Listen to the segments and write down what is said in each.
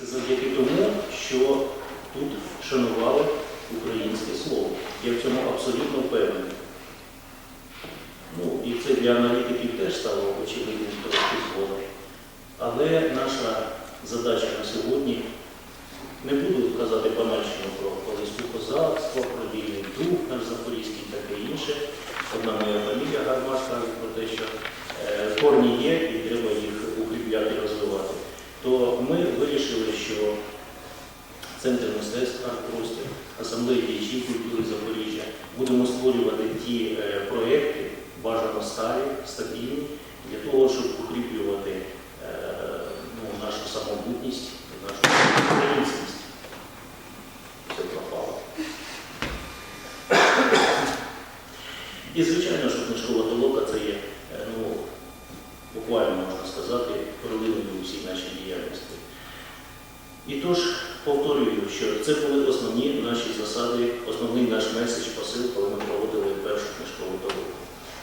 Це завдяки тому, що тут шанували українське слово. Я в цьому абсолютно впевнений. Ну, і це для аналітиків теж стало очевидним трошки згодом. Але наша задача на сьогодні не буду казати банальщину про колиску козацтво, про вільний дух наш запорізький і таке інше. Одна моя фамілія Гармаш каже про те, що е, корні є і треба їх укріпляти, розвивати. То ми вирішили, що Центр мистецтв «Арт-простір», асамблеї діячів культури Запоріжжя будемо створювати ті е, проекти, бажано старі, стабільні, для того, щоб укріплювати е, ну, нашу самобутність, нашу українськість. Все пропало. І, звичайно, що книжкова толока це є, е, ну, буквально можна сказати, перлиною у всій нашій діяльності. І тож повторюю, що це були основні наші засади, основний наш меседж посил, коли ми проводили першу книжкову дорогу.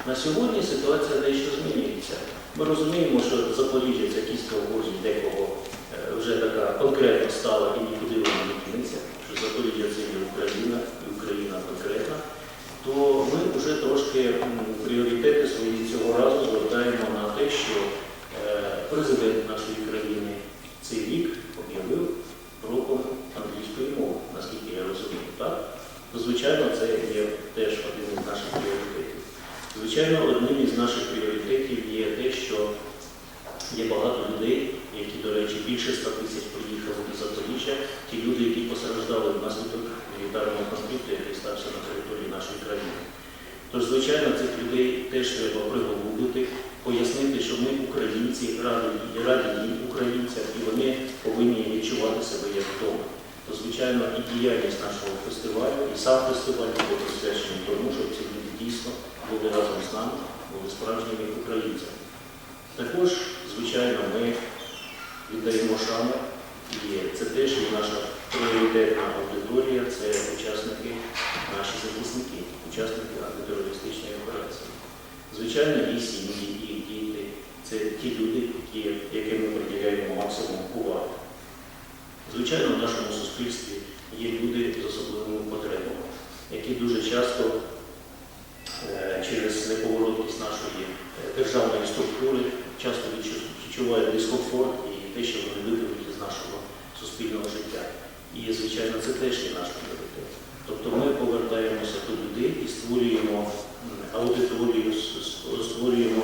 На сьогодні ситуація дещо змінюється. Ми розуміємо, що Запоріжжя це кістка в декого е, вже така конкретно стала і нікуди вона не кинеться, що Запоріжжя це є Україна і Україна конкретна, то ми вже трошки м, пріоритети свої цього разу звертаємо на те, що е, президент нашої країни цей рік об'явив роком англійської мови, наскільки я розумію, так? То, звичайно, це є теж один із наших пріоритетів. Звичайно, одним із наших пріоритетів є те, що є багато людей, які, до речі, більше 100 тисяч приїхали до Запоріжжя, ті люди, які постраждали внаслідок конфлікту, який стався на території нашої країни. Тож, звичайно, цих людей теж треба приголубити, пояснити, що ми українці, раді їм українцям, і вони повинні відчувати себе як вдома. То, звичайно, і діяльність нашого фестивалю, і сам фестиваль буде присвячений тому, щоб ці люди дійсно були разом з нами, були справжніми українцями. Також, звичайно, ми віддаємо шану, і це теж є наша пріоритетна аудиторія, це учасники, наші захисники, учасники антитерористичної операції. Звичайно, і сім'ї, і діти це ті люди, які, яким ми приділяємо максимум уваги. Звичайно, в нашому суспільстві є люди з особливими потребами, які дуже часто е, через неповороткість нашої е, державної структури часто відчувають дискомфорт і те, що вони викинуті з нашого суспільного життя. І, звичайно, це теж є наш пріоритет. Тобто ми повертаємося людей і створюємо аудиторію, створюємо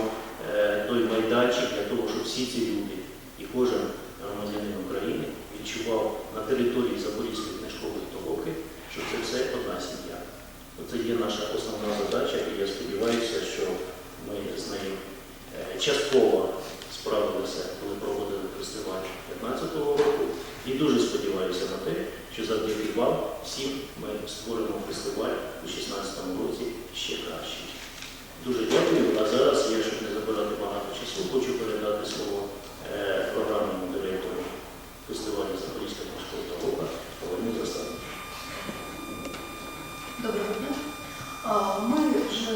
е, той майданчик для того, щоб всі ці люди і кожен громадянин України відчував на території Запорізької книжкової толоки, що це все одна сім'я. Це є наша основна задача, і я сподіваюся, що ми з нею е, частково справилися, коли проводили фестиваль 2015 року. І дуже сподіваюся на те, що завдяки вам всім ми створимо фестиваль у 2016 році ще кращий. Дуже дякую. А зараз я, щоб не забирати багато часу, хочу передати слово е, програмному директору фестивалю Запорізька книжкова толока Павлину Заставу. Доброго дня. Ми вже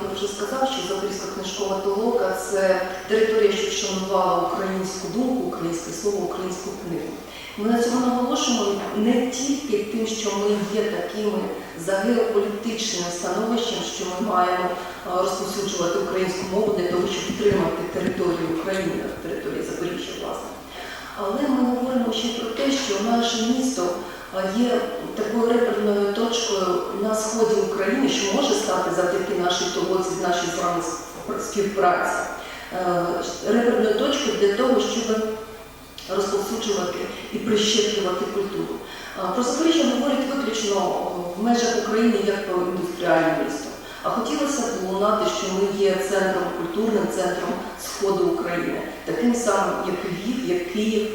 говорили, вже сказав, що Запорізька книжкова толока це територія, що вшанувала українську думку, українське слово, українську книгу. Ми на цьому наголошуємо не тільки тим, що ми є такими за геополітичним становищем, що ми маємо а, розповсюджувати українську мову для того, щоб підтримати територію України, територію Запоріжжя, власне. Але ми говоримо ще про те, що наше місто є такою реперною точкою на сході України, що може стати завдяки нашій толоці, нашій з вами співпраці, е, реперною точкою для того, щоб розповсюджувати і прищеплювати культуру. Про Запоріжжя говорять виключно в межах України як про індустріальне місто. А хотілося б лунати, що ми є центром, культурним центром Сходу України, таким самим, як Львів, як Київ,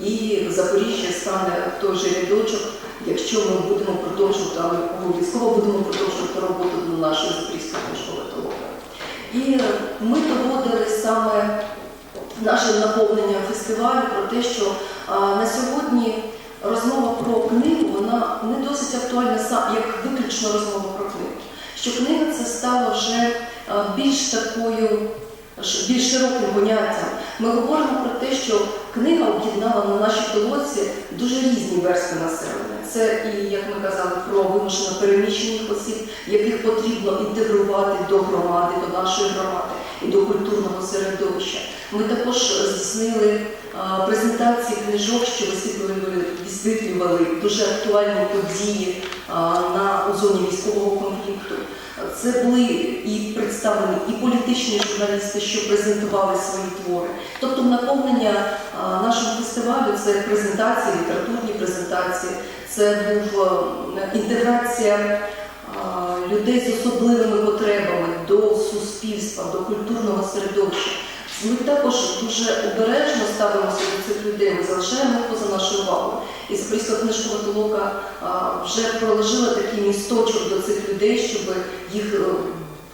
і Запоріжжя стане той же рядочок, якщо ми будемо продовжувати, але обов'язково будемо продовжувати роботу на нашої Запорізької книжкової толоки. І ми доводили саме наше наповнення фестивалю про те, що на сьогодні розмова про книгу вона не досить актуальна як виключно розмова про книгу. Що книга це стало вже більш такою, більш широким поняттям. Ми говоримо про те, що книга об'єднала на нашій толоці дуже різні верстви населення. Це і, як ми казали, про вимушено переміщених осіб, яких потрібно інтегрувати до громади, до нашої громади і до культурного середовища. Ми також здійснили презентації книжок, що висвітлювали, висвітлювали дуже актуальні події на зоні військового конфлікту. Це були і представлені і політичні журналісти, що презентували свої твори. Тобто наповнення нашого фестивалю це презентації, літературні презентації, це був е, інтеграція людей з особливими потребами до суспільства, до культурного середовища. Ми також дуже обережно ставимося до цих людей, ми залишаємо їх поза нашою увагою. І Запорізька книжкова толока вже проложила такий місточок до цих людей, щоб їх е,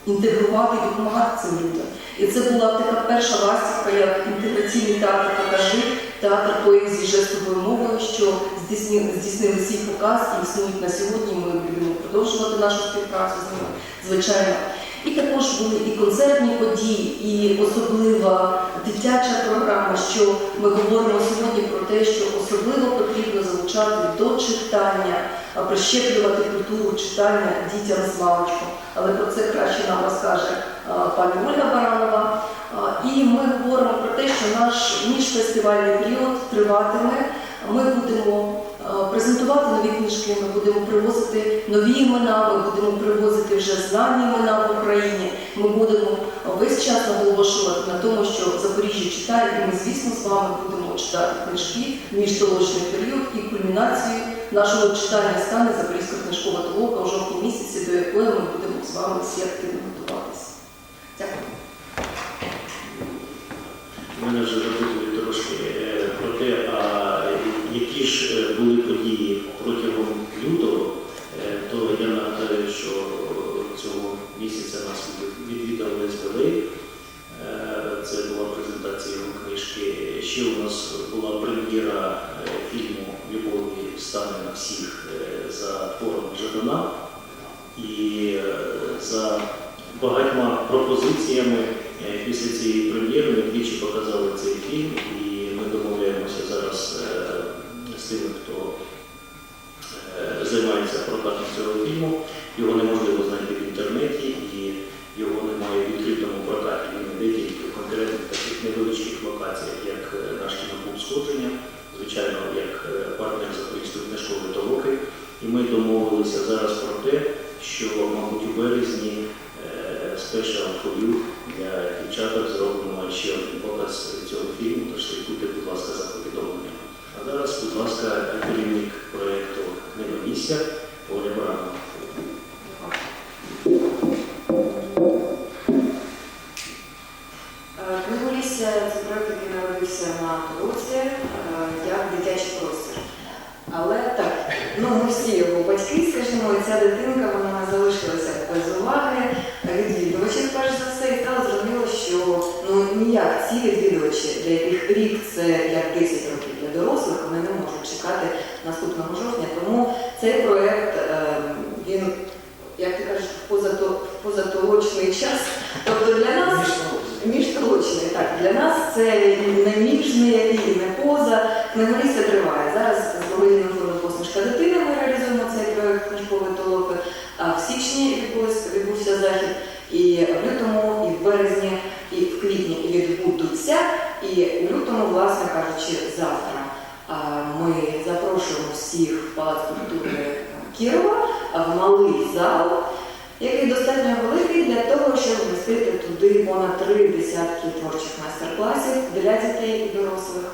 інтегрувати і допомагати цим людям. І це була така перша ластівка, як інтеграційний театр покажи, театр поезії жестовою мовою, що здійснили свій показ і існують на сьогодні. Ми будемо продовжувати нашу співпрацю з ними, звичайно. І також були і концертні події, і особлива дитяча програма, що ми говоримо сьогодні про те, що особливо потрібно залучати до читання, прищеплювати культуру читання дітям з маличку. Але про це краще нам розкаже пані Ольга Баранова. І ми говоримо про те, що наш міжфестивальний період триватиме. Ми будемо презентувати нові книжки, ми будемо привозити нові імена, ми будемо привозити вже знані імена в Україні. Ми будемо весь час наголошувати на тому, що Запоріжжя читає, і ми, звісно, з вами будемо читати книжки в міжтолочний період і кульмінацією нашого читання стане Запорізька книжкова толока у жовтні місяці, до якої ми будемо з вами всі активно готуватися. Дякую. Були події протягом лютого, Е, то я нагадаю, що цього місяця нас відвідав СБВ. Це була презентація його книжки. Ще у нас була прем'єра е, фільму Любові стане на всіх е, за твором Жадана. І е, за багатьма пропозиціями е, після цієї прем'єри ми двічі показали цей фільм, і ми домовляємося зараз тими, хто е, займається прокатом цього фільму. Його неможливо знайти в інтернеті і його немає в відкритому прокаті. Він іде тільки в конкретних таких невеличких локаціях, як е, наш кіноклуб сходження, звичайно, як е, партнер Запорізької книжкової толоки. І ми домовилися зараз про те, що, мабуть, у березні спешл фою для дівчаток зробимо ще один показ цього фільму, тож слідкуйте, будь ласка, за повідомленням. А зараз, будь ласка, керівник проєкту Книгомісія Оля Баранова. Книголісся це проект, який на Толоці е, як дитячий простір. Але так, ну ми його батьки, скажімо, ця дитинка залишилася без уваги відвідувачів, перш за все, і стало зрозуміло, що ну ніяк ці відвідувачі, для яких рік це як 10 років дорослих, вони не можуть чекати наступного жовтня. Тому цей проект е, він, як ти кажеш, в позатолочний час. Тобто для нас Міжтолочний, так. Для нас це не міжний, який, не поза. Книголістя триває. Зараз з благодійним фондом посмішка дитини ми реалізуємо цей проект книжкової толоки. А в січні відбувся захід, і в лютому, і в березні, і в квітні відбудуться. І в лютому, власне кажучи, завтра ми запрошуємо всіх в Палац культури Кірова в малий зал який достатньо великий для того, щоб вмістити туди понад три десятки творчих майстер-класів для дітей і дорослих.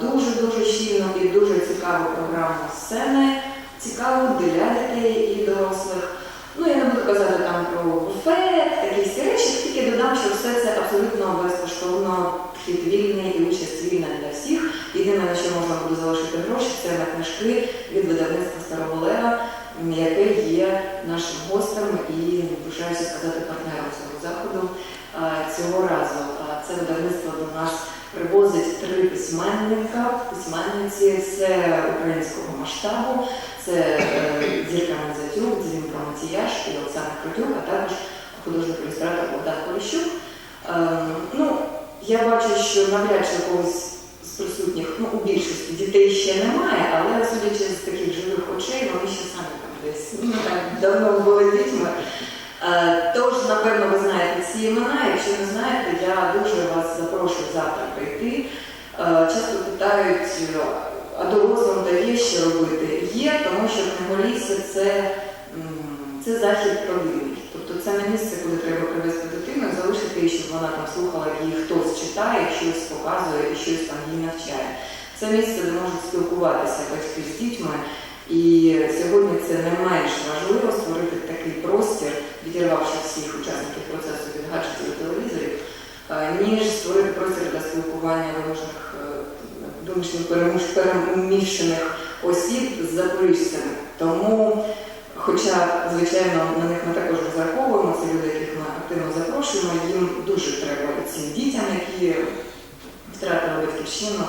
Дуже-дуже щільну і дуже цікаву програму сцени, цікаву для дітей і дорослих. Ну, я не буду казати там про буфет, всі речі, тільки додам, що все це абсолютно безкоштовно, вхід вільний і участь вільна для всіх. Єдине, на що можна буде залишити гроші, це на книжки від видавництва Старого Лева яке є нашим гостем і пишаюся сказати партнером цього заходу. Цього разу це видавництво до нас привозить три письменника, письменниці це українського масштабу, це е, Зірка Мазатюк, Дмитро Матіяш і Оксана Крутюк, а також художник ілюстратор Богдан Поліщук. Ем, Ну, я бачу, що навряд чи когось з присутніх, ну у більшості дітей ще немає, але судячи з таких живих очей, вони ще самі там десь ну, так, давно були дітьми. Е, Тож, напевно, ви знаєте ці імена. Якщо не знаєте, я дуже вас запрошую завтра прийти. Е, Часто питають, а дорослим дає що робити? Є, тому що книголісся це, це захід родинний. Тобто це не місце, куди треба привезти дитину, залишити її, щоб вона там слухала, як їй хтось читає, щось показує і щось там її навчає. Це місце, де можуть спілкуватися батьки з дітьми. І сьогодні це не менш важливо створити такий простір, відірвавши всіх учасників процесу від гаджетів і телевізорів, е, ніж створити простір для спілкування вимушених е, переміщених осіб з запоріжцями. Тому, хоча, звичайно, на них ми також розраховуємо, це люди, яких ми активно запрошуємо, їм дуже треба цим дітям, які втратили батьківщину,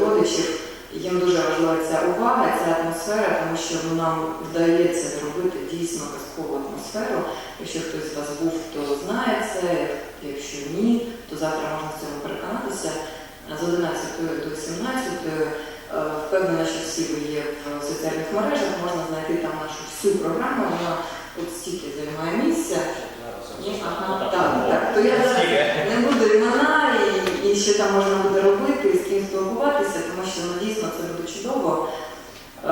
родичів. Їм дуже важлива ця увага, ця атмосфера, тому що нам вдається зробити дійсно казкову атмосферу. Якщо хтось з вас був, то знає це. Якщо ні, то завтра можна в цьому переконатися. З 11 до 17 е, впевнена, що всі ви є в соціальних мережах, можна знайти там нашу всю програму. Вона от стільки займає місця. Ні, ага, так, так. То я зараз не буду імена і, і що там можна буде робити, і з ким спілкуватися, тому що ну, дійсно це буде чудово. Е,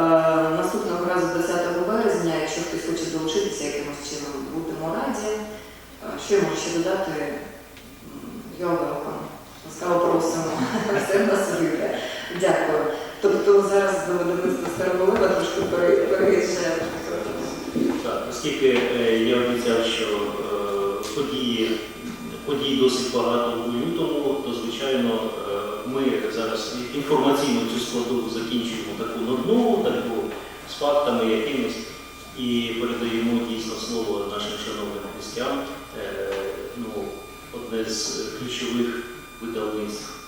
наступного разу 10 березня, якщо хтось хоче долучитися якимось чином, будемо раді. Е, що я можу ще додати? Йога, ласкаво просимо. Все в нас вийде. Дякую. Тобто зараз до видавництва Староболева трошки переїжджає. Так, оскільки е, я обіцяв, що е, події, подій досить багато у лютому, то звичайно е, ми зараз інформаційну цю складову закінчуємо таку нудну, таку з фактами якимись, і передаємо дійсно слово нашим шановним гостям. Ну, одне з ключових видавництв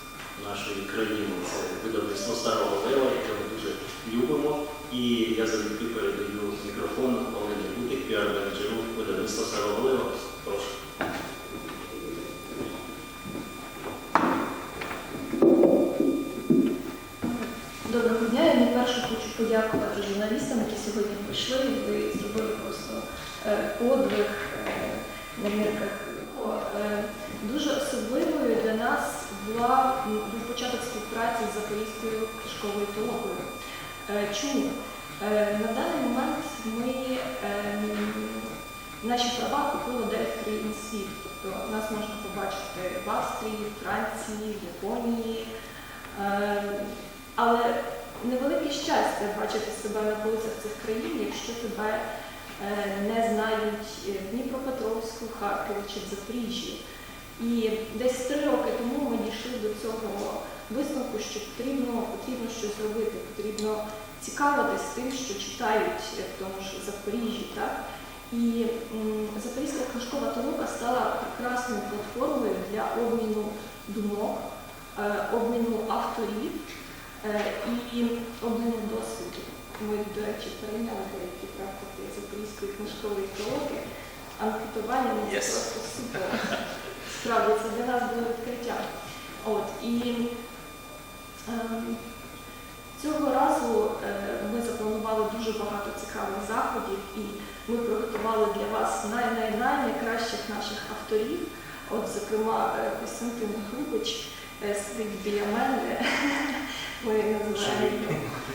нашої країни це видавництво Старого Лева, яке ми дуже любимо. І я завжди передаю мікрофон Олені Бутик, піар-менеджеру видавництва Старого Лева. Прошу. Доброго дня. Я найперше хочу подякувати журналістам, які сьогодні прийшли. Ви зробили просто е, подвиг е, на мірках. Е, Дуже нас була був початок співпраці з Запорізькою книжковою толокою. Е, Чому? Е, На даний момент ми е, наші права купили 9 країн світу. Тобто нас можна побачити в Австрії, Франції, Японії. Але невелике щастя бачити себе на вулицях цих країн, якщо тебе не знають в Дніпропетровську, Харкові чи в Запоріжжі. І десь три роки тому ми дійшли до цього висновку, що потрібно, потрібно щось робити, потрібно цікавитись тим, що читають в тому ж Запоріжжі. Так? І Запорізька книжкова толока стала прекрасною платформою для обміну думок, е, обміну авторів е, і обміну досвіду. Ми, до речі, перейняли деякі практики Запорізької книжкової толоки. Анкетування ну, це Yes. просто супер. Справді це для нас було відкриття. От, і е, цього разу е, ми запланували дуже багато цікавих заходів і ми приготували для вас найкращих наших авторів. От, зокрема, е, Костянтин Грубич е, сидить біля мене. Ми називаємо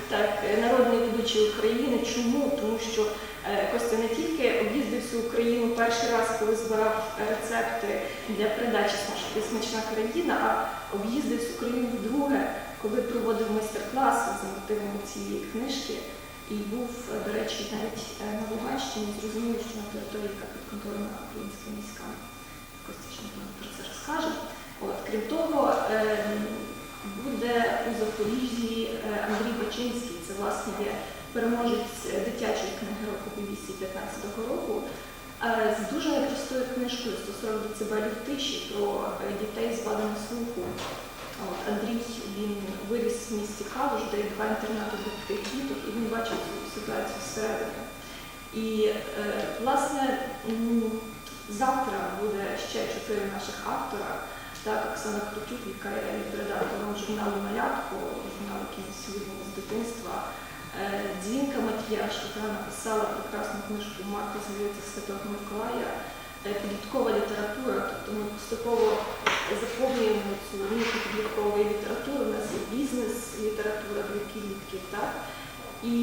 так, е, народний ведучий України. Чому? Тому що е, Костя не тільки об'їздив всю Україну перший раз, коли збирав рецепти для передачі «Смачна- країна, а об'їздив всю Україну вдруге, коли проводив майстер-класи за мотивами цієї книжки. І був, е, до речі, навіть е, на Луганщині, зрозуміло, що на території яка підконтрольна українським військам. Костя ще про це розкаже. От, крім того, ем, буде у Запоріжжі е, Андрій Бачинський, це власне є переможець дитячої книги року BBC 15-го року, е, з дуже непростою книжкою 140 децибелів тиші про е, дітей з вадами слуху. От, Андрій він виріс в місті Калуш, де два інтернати для таких діток, і він бачив цю ситуацію зсередини. І власне завтра буде ще чотири наших автора. Так, Оксана Крутюк, яка є редактором журналу Малятко, журнал, який слідував з дитинства. Е, Дзвінка Матіяш, яка написала прекрасну книжку Марка здається Святого Миколая, е, підліткова література, тобто ми поступово заповнюємо цю нішу підліткової літератури, у нас є бізнес-література для підлітків, так? І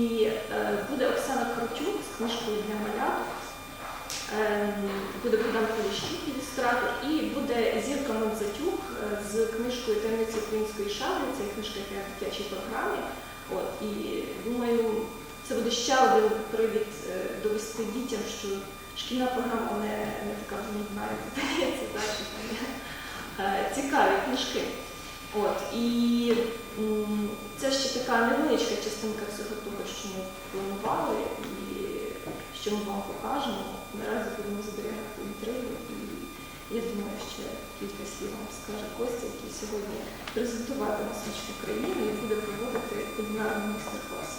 е, буде Оксана Крутюк з книжкою для маляток. Ем, буде Богдан Поліщук, ілюстратор, і буде Зірка Мандзатюк е, з книжкою Таємниці української шаблі. Це книжка, яка в дитячій програмі. От, і думаю, це буде ще один привід е, довести дітям, що шкільна програма не, не така нудна, як здається, так, що там є е, цікаві книжки. От, і це ще така невеличка частинка всього того, що ми планували що ми вам покажемо. Наразі будемо зберігати інтригу і я думаю, що кілька слів вам скаже Костя, який сьогодні презентуватиме смачну країну і буде проводити кулінарний майстер-клас.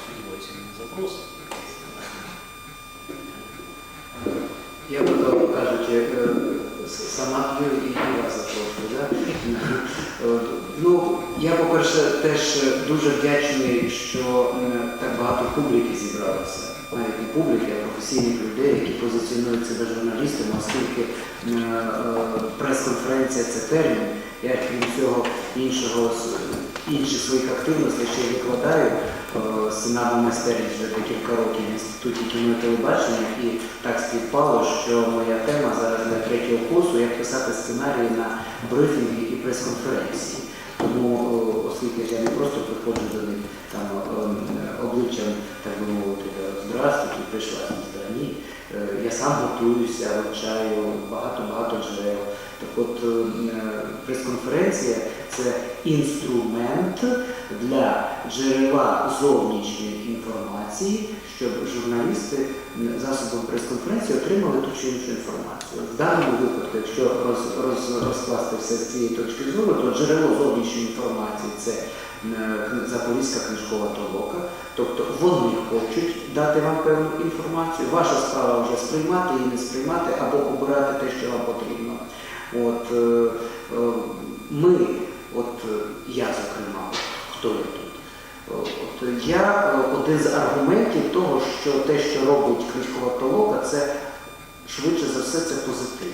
Сподіваюся, він не запросить. Я так кажучи, е, сама і вас запрошую. Е, Ну, я, по-перше, теж дуже вдячний, що так багато публіки зібралося. Навіть не публіки, а професійних людей, які позиціонують себе журналістами, оскільки м, е, прес-конференція це термін. Я крім всього іншого інших своїх активностей ще викладаю е, сценарну майстерність вже декілька років в інституті кіно і телебачення, і так співпало, що моя тема зараз для третього курсу як писати сценарії на брифінги і прес-конференції. Тому, е, оскільки я не просто приходжу до них там е, обличчям, так би мовити, здравствуйте, прийшла ні. Е, Я сам готуюся, вивчаю багато-багато джерел. Так от е, прес-конференція це інструмент для джерела зовнішньої інформації, щоб журналісти засобом прес-конференції отримали ту чи іншу інформацію. В даному випадку, якщо роз, роз, розкласти все з цієї точки зору, то джерело зовнішньої інформації це Запорізька книжкова толока. Тобто вони хочуть дати вам певну інформацію. Ваша справа вже сприймати її, не сприймати або обирати те, що вам потрібно. От е, е, ми, от е, я зокрема, хто я тут? Е, От я е, один з аргументів того, що те, що робить книжкова толока, це швидше за все це позитив.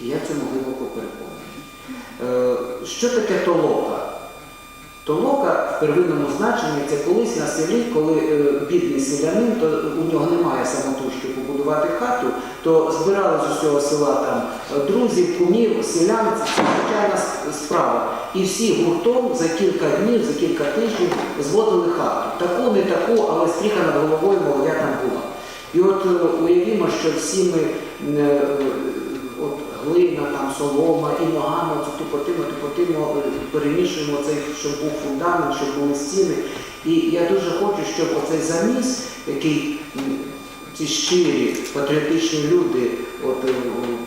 І я цьому глибоко переконаний. Що таке толока? Толока в первинному значенні це колись на селі, коли е, бідний селянин, то у нього немає самотужки побудувати хату, то збирали з усього села там е, друзів, кумів, селян, це звичайна справа. І всі гуртом за кілька днів, за кілька тижнів зводили хату. Таку, не таку, але стріха над головою молодя там була. І от е, уявімо, що всі ми е, от глина, там солома і ногами тупотимо, тупотимо, е, перемішуємо цей, щоб був фундамент, щоб були стіни. І я дуже хочу, щоб оцей заміс, який ці щирі патріотичні люди, от е,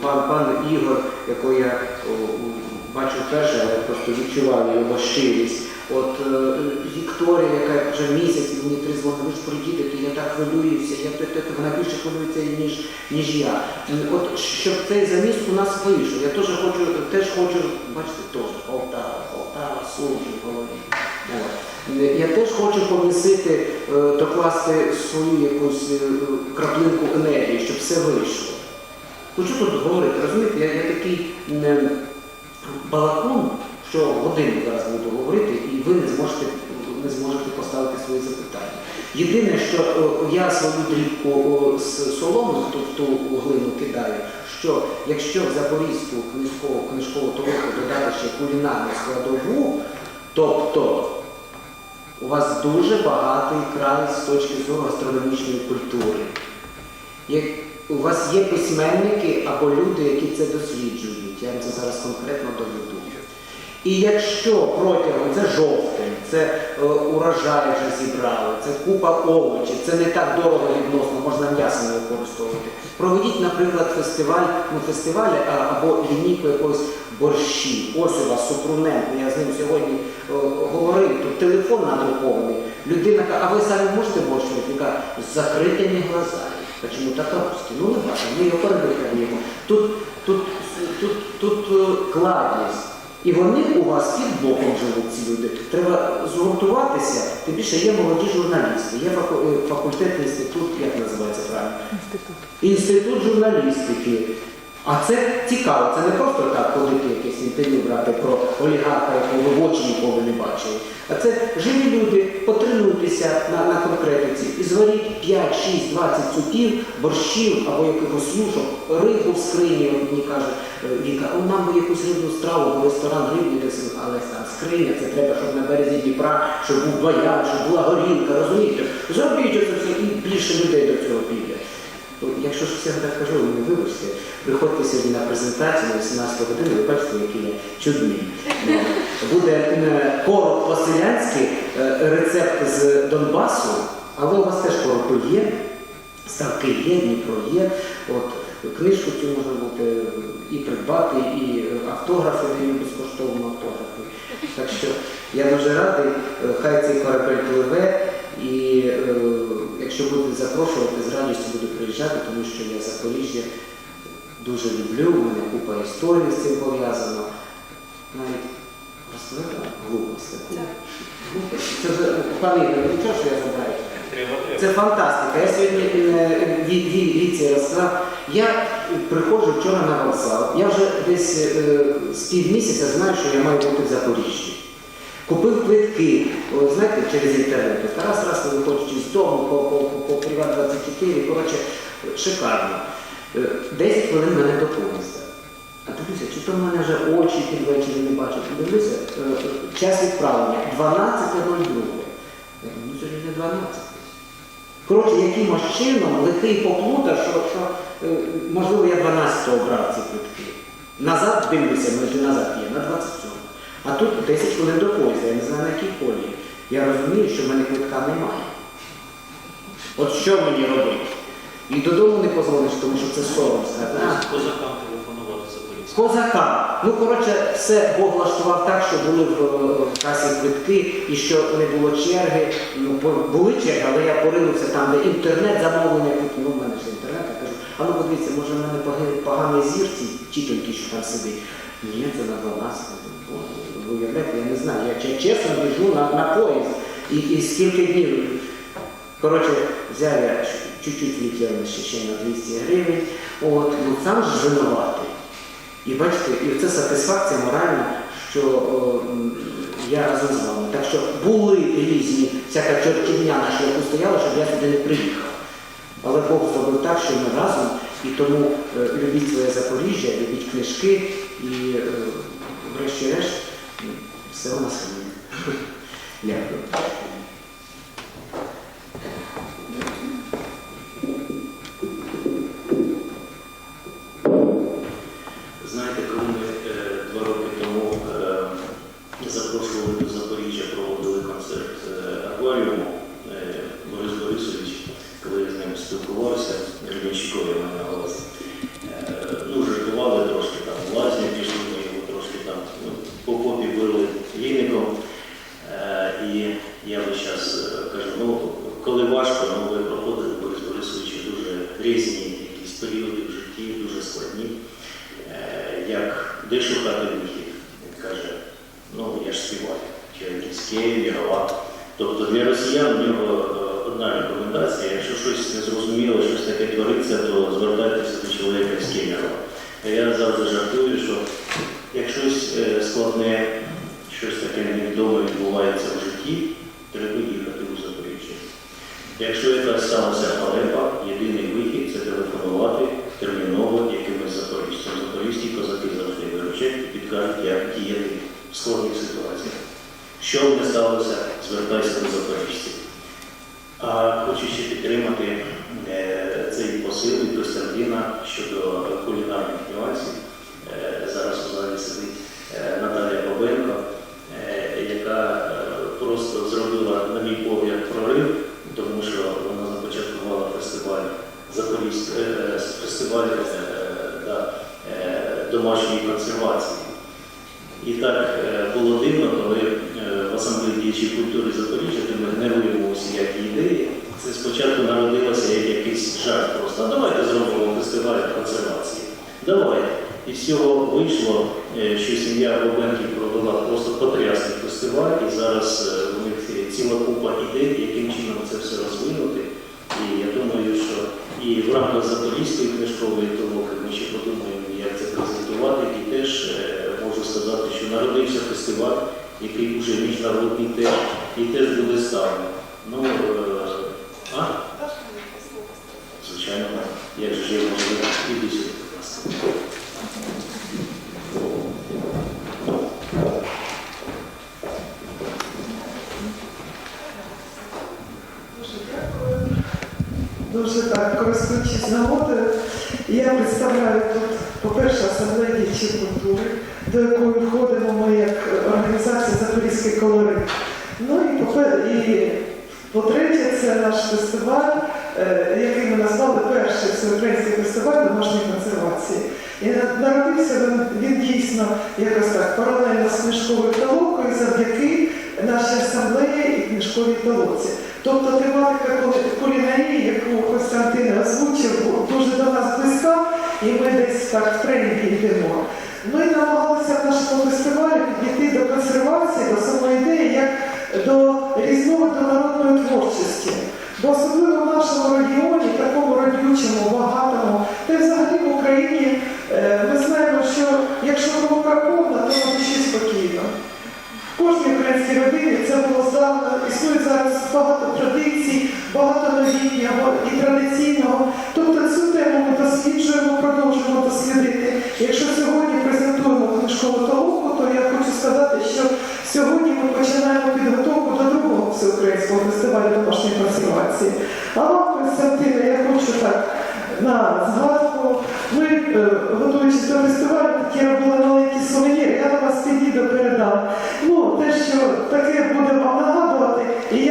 пан, пан Ігор, якого я бачу вперше, але просто відчуваю його щирість. От е, Вікторія, яка вже місяць мені три дзвонить, ви ж приїдете, я так хвилююся, я вона більше хвилюється, ніж, ніж я. От щоб цей заміс у нас вийшов. Я теж хочу, теж хочу, бачите, теж Полтава, Полтава, Суджі в голові. Е, Я теж хочу помісити, е, докласти свою якусь е, краплинку енергії, щоб все вийшло. Що тут говорити, розумієте, я, я такий балакун, що годину зараз буду говорити, і ви не зможете, не зможете поставити свої запитання. Єдине, що е, я свою дрібку о, з соломи, тобто глину кидаю, що якщо в Запорізьку книжкову, книжкову толоку додати ще кулінарну складову, тобто у вас дуже багатий край з точки зору гастрономічної культури. Як у вас є письменники або люди, які це досліджують, я вам це зараз конкретно доведу. І якщо протягом, це жовтень, це е, урожай вже зібрали, це купа овочів, це не так дорого відносно, можна м'ясо не використовувати. Проведіть, наприклад, фестиваль, ну фестиваль а, або лінійку якогось борщі. Вас Супруненко, я з ним сьогодні е, говорив, тут телефон надрукований. Людина каже, а ви самі можете борщ? Він каже, закритими глазами. Почему так русский? Ну, не важно, ми його передихаємо. Тут, тут, тут, тут е, кладність. І вони у вас під боком живуть ці люди. Треба згуртуватися. Тим більше є молоді журналісти, є е, факультет інститут, як називається правильно? Інститут журналістики. А це цікаво, це не просто так ходити якесь інтерв'ю брати про олігарха, якого в очі ніколи не бачили. А це живі люди, потренуйтеся на, на конкретиці і зваріть 5, 6, 20 супів, борщів або якихось юшок, рибу в скрині, мені каже е, Віка, «О, нам би якусь рибну страву, бо ресторан рибний, десь, але там скриня, це треба, щоб на березі Дніпра, щоб був баян, щоб була горілка, розумієте? Зробіть оце все і більше людей до цього піде. То, Якщо ж все так кажу, не вибачте, приходьте сьогодні на презентацію на 18 годину, ви бачите, який я чудний. Ну, Буде е, короб по-селянськи, е, рецепт з Донбасу, але у вас теж коропи є, ставки є, Дніпро є. От, книжку цю можна буде і придбати, і е, автографи даю безкоштовно автографи. Так що я дуже радий, е, хай цей корабель пливе. І е, якщо будете запрошувати, з радістю буду приїжджати, тому що я Запоріжжя дуже люблю, у мене купа історій з цим пов'язано. Навіть розповідаю глупость таку. Це вже пане нічого, що я забираю. Це фантастика. Я сьогодні е, Ві- Ві- Віці розказав. Я приходжу вчора на вокзал. Я вже десь е, з півмісяця знаю, що я маю бути в Запоріжжі. Купив квитки, знаєте, через інтернет. Тарас раз не виходячи з дому по, по, по, по Приват 24, коротше, шикарно. Е, 10 хвилин мене до. А дивлюся, чи то в мене вже очі під вечір не бачать. Дивлюся, е, час відправлення 12.02. Я думаю, ну це ж не 12. Коротше, якимось чином лихий поплутав, що, що е, можливо я 12-го брав ці квитки. Назад дивлюся, ми вже назад є, на 27. А тут 10 хвилин до поїзда, я не знаю на якій колії. Я розумію, що в мене квитка немає. От що мені робити? І додому не позвониш, тому що це сором сказати. Козакам телефонувати за поліцію. Козака. Ну, коротше, все Бог влаштував так, що були в, е, касі квитки і що не було черги. Ну, були черги, але я поринувся там, де інтернет замовлення квитків. Ну, в мене ж інтернет, я кажу, а ну подивіться, може в мене поганий зір ці тітоньки, що там сидить. Ні, це на 12. Бо, Ви уявляєте, я не знаю. Я чесно біжу на, на поїзд. І, і скільки днів. Коротше, взяв я чуть-чуть влетів ще, ще на 200 гривень. От, ну сам ж винуватий. І бачите, і це сатисфакція моральна, що о, я разом з вами. Так що були різні, всяка чортівня на шляху стояла, щоб я сюди не приїхав. Але Бог зробив так, що ми разом, і тому е, любіть своє Запоріжжя, любіть книжки і е, врешті-решт все у нас вийде. Дякую. Е, запрошували до Запоріжжя, проводили концерт акваріуму, е, Борис Борисович, коли я з ним спілкувався, Гребенщиков я маю на увазі, е, ну, жартували трошки там, в лазню пішли, ми його трошки там ну, по попі били віником. Е, І я весь час е, кажу, ну, коли важко, ну, ви проходили Борис Борисович дуже різні якісь періоди в житті, дуже складні. Е, як де шукати вихід. Він каже, ну я ж співаю, чи якийсь Київ, Ягова. Тобто для росіян в нього е, одна рекомендація, якщо щось незрозуміло, щось таке твориться, то звертайтеся до чоловіка з Києва. Я завжди жартую, що як щось е, складне, щось таке невідоме відбувається в житті, треба їхати у Запоріжжя. Якщо якась сталася халепа, єдиний вихід це телефонувати терміново якимось запоріжцям. Запорізькі козаки завжди виручать і підкажуть, як діяти в складних ситуаціях. Що не сталося, звертайся до запоріжців. А хочу ще підтримати е, цей посил від Костянтина щодо кулінарних нюансів. Е, зараз у залі сидить е, Наталія Бабенко, яка просто зробила, на мій погляд, прорив, тому що вона започаткувала фестиваль Запорізь, е, фестиваль да, домашньої консервації. І так е, було дивно, коли е, в асамблеї діячів культури Запоріжжя, де ми генеруємо усілякі ідеї, це спочатку народилося як якийсь жарт просто. А давайте зробимо фестиваль консервації. Давайте. І з цього вийшло, е, що сім'я Бобенків провела просто потрясний фестиваль, і зараз у них ціла купа ідей, яким чином це все розвинути. І я думаю, що і в рамках Запорізької книжкової толоки ми ще подумаємо, як що фестиваль, який вже міжнародний теж, і теж буде ставлено. Ну, е, а? Звичайно, як же ж я можу іди сюди, будь ласка. Дуже дякую. Дуже так, користуючись нагодою, я представляю тут, по-перше, асамблею діячів культури, до якої входимо ми як організація Запорізький колорит. Ну і по-пе- і по-третє, це наш фестиваль, е, який ми назвали перший всеукраїнський фестиваль домашньої консервації. І на- народився він, він дійсно якось так паралельно з книжковою толокою завдяки нашій асамблеї і книжковій толоці. Тобто тематика кулінарії, яку Костянтин озвучив, дуже до нас близька, і ми десь так в тренінгі йдемо. Ми намагалися в нашому фестивалі підійти до консервації, до самої ідеї, як до різновиду народної творчості. Бо особливо в нашому регіоні, такому родючому, багатому, та й взагалі в Україні, е, ми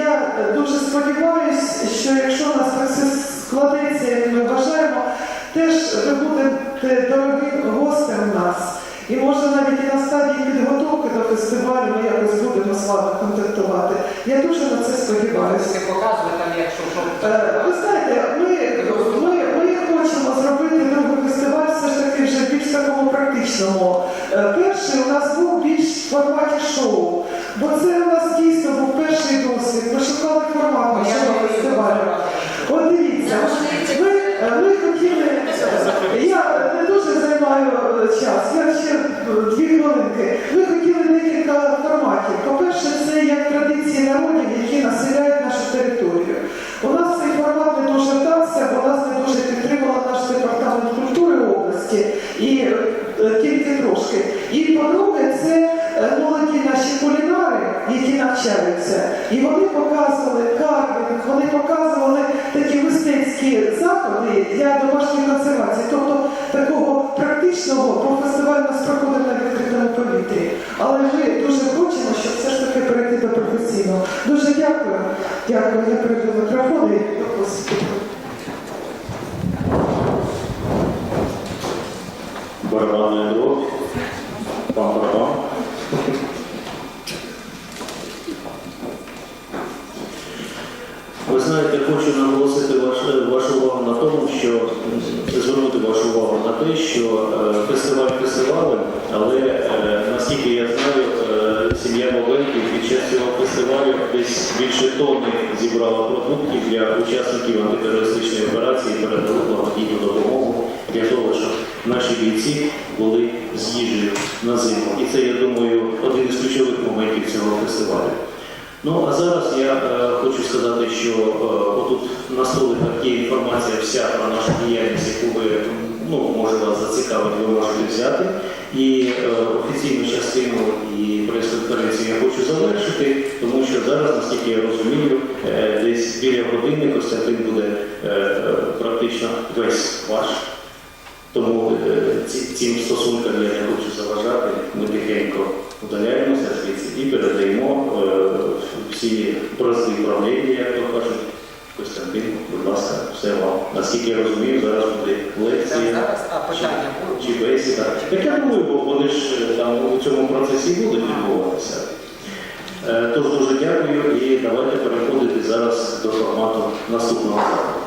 я дуже сподіваюся, що якщо у нас все складеться, як ми бажаємо, теж ви будете дорогим гостем у нас. І може навіть і на стадії підготовки до фестивалю ми якось будемо з вами контактувати. Я дуже на це сподіваюся. Е, Ви знаєте, ми, ми, ми хочемо зробити другий фестиваль все ж таки вже більш такому практичному. Е, Перший у нас був більш в форматі шоу, бо це у нас дійсно був перший досвід. Ми шукали формат нашого фестивалю. От дивіться, ми, е, ми хотіли, я не дуже займаю е, час, я ще е, дві хвилинки. Ми хотіли декілька форматів. По-перше, це як традиції народів, які населяють нашу територію. У нас цей формат не дуже вдався, бо нас не дуже підтримала наш департамент культури області і е, тільки трошки. І по-друге, це е, молоді наші кулінари, які навчаються, і вони показували карвінг, вони показували такі мистецькі заходи для домашньої консервації, тобто такого практичного, нас проходить на відкритому повітрі. Але ми дуже хочемо, щоб все ж таки перейти до професійного. Дуже дякую. Дякую. Я перейду мікрофон і до Барабанная дробь, пам-парабам. Ви знаєте, хочу наголосити ваш- вашу увагу на тому, що звернути вашу увагу на те, що е, фестиваль фестивалем, але е, наскільки я знаю, е, сім'я Бабенків під час цього фестивалю десь більше тонни зібрала продуктів для учасників антитерористичної операції, передали благодійну допомогу для того, щоб наші були з їжею на зиму. І це, я думаю, один із ключових моментів цього фестивалю. Ну а зараз я е, хочу сказати, що е, отут на столиках є інформація вся про нашу діяльність, яку ви ну, може вас зацікавить, ви можете взяти. І е, офіційну частину і прес-конференцію я хочу завершити, тому що зараз, наскільки я розумію, е, десь біля години Костянтин буде е, е, практично весь ваш. Тому е, цим стосункам я не хочу заважати. Ми тихенько удаляємося звідси і передаємо е, всі бразди правління, як то кажуть. Костянтин, будь ласка, все вам. Наскільки я розумію, зараз буде лекція Зараз, а питання будуть? чи бесіда. Так я думаю, бо вони ж е, там у цьому процесі будуть відбуватися. Тож дуже дякую і давайте переходити зараз до формату наступного заходу.